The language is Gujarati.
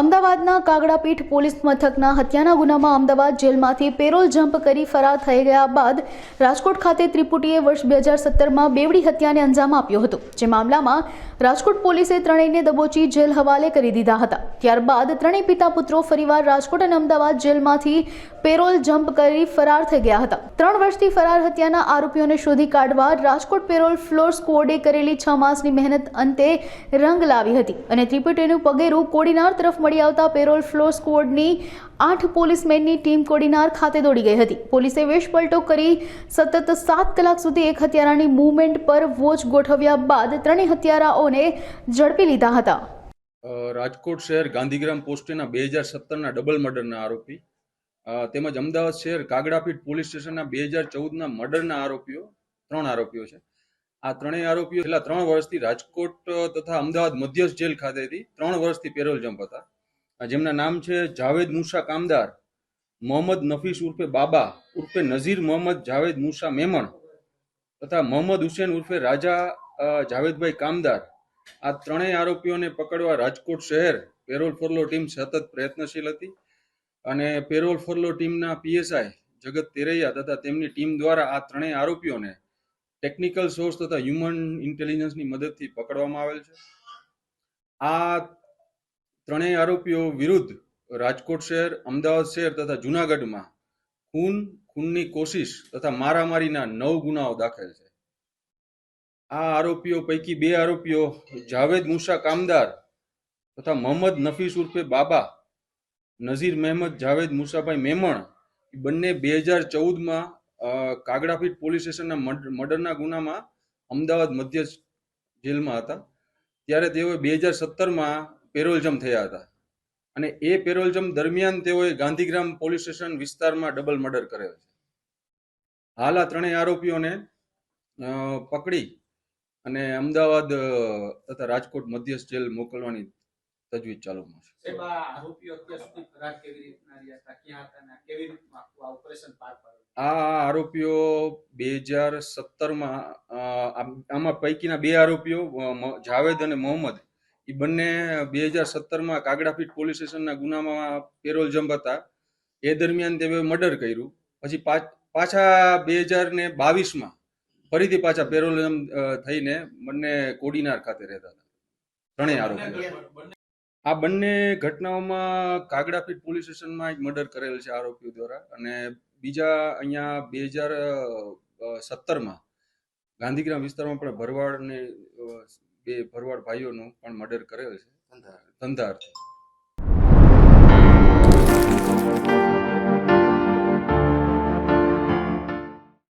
અમદાવાદના કાગડાપીઠ પોલીસ મથકના હત્યાના ગુનામાં અમદાવાદ જેલમાંથી પેરોલ જમ્પ કરી ફરાર થઈ ગયા બાદ રાજકોટ ખાતે ત્રિપુટીએ વર્ષ બે હજાર સત્તરમાં બેવડી હત્યાને અંજામ આપ્યો હતો, જે મામલામાં રાજકોટ પોલીસે ત્રણેયને દબોચી જેલ હવાલે કરી દીધા હતા. ત્યારબાદ ત્રણેય પિતા પુત્રો ફરીવાર રાજકોટ અને અમદાવાદ જેલમાંથી પેરોલ જમ્પ કરી ફરાર થઈ ગયા હતા. ત્રણ વર્ષથી ફરાર હત્યાના આરોપીઓને શોધી કાઢવા રાજકોટ પેરોલ ફ્લોર સ્કોડે કરેલી છ માસની મહેનત અંતે રંગ લાવી હતી અને ત્રિપુટીનું પગેરું કોડીનાર તરફ મળી આવતા પેરોલ ફ્લો સ્કવોડની આઠ પોલીસમેનની ટીમ કોડીનાર ખાતે દોડી ગઈ હતી. પોલીસે વેશપલટો કરી સતત સાત કલાક સુધી એક હત્યારાની મૂવમેન્ટ પર વોચ ગોઠવ્યા બાદ ત્રણેય હત્યારાઓને ઝડપી લીધા હતા. રાજકોટ શહેર ગાંધીગ્રામ પોસ્ટેના બે હજાર સત્તરના ડબલ મર્ડરના આરોપી તેમજ અમદાવાદ શહેર કાગડાપીઠ પોલીસ સ્ટેશનના બે હજાર ચૌદના મર્ડરના આરોપીઓ, ત્રણ આરોપીઓ છે. આ ત્રણેય આરોપીઓ છેલ્લા ત્રણ વર્ષથી રાજકોટ તથા અમદાવાદ મધ્યસ્થ જેલ ખાતેથી ત્રણ વર્ષથી પેરોલ જમ્પ હતા. જેમના નામ છે જાવેદ મુસા કામદાર, મોહમ્મદ નફીસ ઉર્ફે બાબા ઉર્ફે નઝીર મોહમ્મદ જાવેદ મુસા મેમણ તથા મોહમ્મદ હુસેન ઉર્ફે રાજા જાવેદભાઈ કામદાર. આ ત્રણેય આરોપીઓને પકડવા રાજકોટ શહેર પેરોલ ફોરલો ટીમ સતત પ્રયત્નશીલ હતી અને પેરોલ ફોરલો ટીમના પીએસઆઈ જગત તેરૈયા તથા તેમની ટીમ દ્વારા આ ત્રણેય આરોપીઓને ટેકનિકલ સોર્સ તથા હ્યુમન ઇન્ટેલિજન્સની મદદથી પકડવામાં આવેલ છે. આ ત્રણેય આરોપીઓ વિરુદ્ધ રાજકોટ શહેર, અમદાવાદ શહેર તથા જુનાગઢમાં ખૂન, ખૂનની કોશિશ તથા મારામારીના નવ ગુનાઓ દાખલ છે. આ આરોપીઓ પૈકી બે આરોપીઓ જાવેદ મુસા કામદાર તથા મોહમ્મદ નફીસ ઉર્ફે બાબા, નઝીર મહેમદ, જાવેદ મુસાભાઈ મેમણ બંને બે હજાર ચૌદમાં કાગડાપીઠ પોલીસ સ્ટેશનના મર્ડ- મર્ડરના ગુનામાં અમદાવાદ મધ્ય જેલમાં હતા. ત્યારે તેઓએ બે હજાર સત્તરમાં પેરોલજમ થયા હતા. અને એ પેરોલજમ દરમિયાન તેઓએ ગાંધીગ્રામ પોલીસ સ્ટેશન વિસ્તારમાં ડબલ મર્ડર કરેલ છે. હાલ આ ત્રણેય આરોપીઓને પકડી અને અમદાવાદ તથા રાજકોટ મધ્યસ્થ જેલ મોકલવાની તજવીજ ચાલુમાં છે. આ આરોપીઓ બે હજાર સત્તરમાં આમાં પૈકીના બે આરોપીઓ જાવેદ અને મોહમ્મદ એ બંને બે હજાર સત્તરમાં કાગડાપીઠ પોલીસ સ્ટેશનના ગુનામાં પેરોલ જમ્પ હતા એ દરમિયાન તેઓએ મર્ડર કર્યું. પછી પાછા બે હજાર ને બાવીસમાં ફરીથી પાછા પેરોલ જમ્પ થઈને બંને કોડીનાર ખાતે રહેતા હતા. ત્રણેય આરોપી આ બંને ઘટનાઓમાં કાગડાપીઠ પોલીસ સ્ટેશનમાં એક મર્ડર કરેલ છે આરોપીઓ દ્વારા. અને બીજા અહીંયા બે હજાર સત્તરમાં ગાંધીગ્રામ વિસ્તારમાં પણ ભરવાડ ને અ, બે ભરવાડ ભાઈઓનું પણ મર્ડર કરેલ છે. ધંધાર્થી.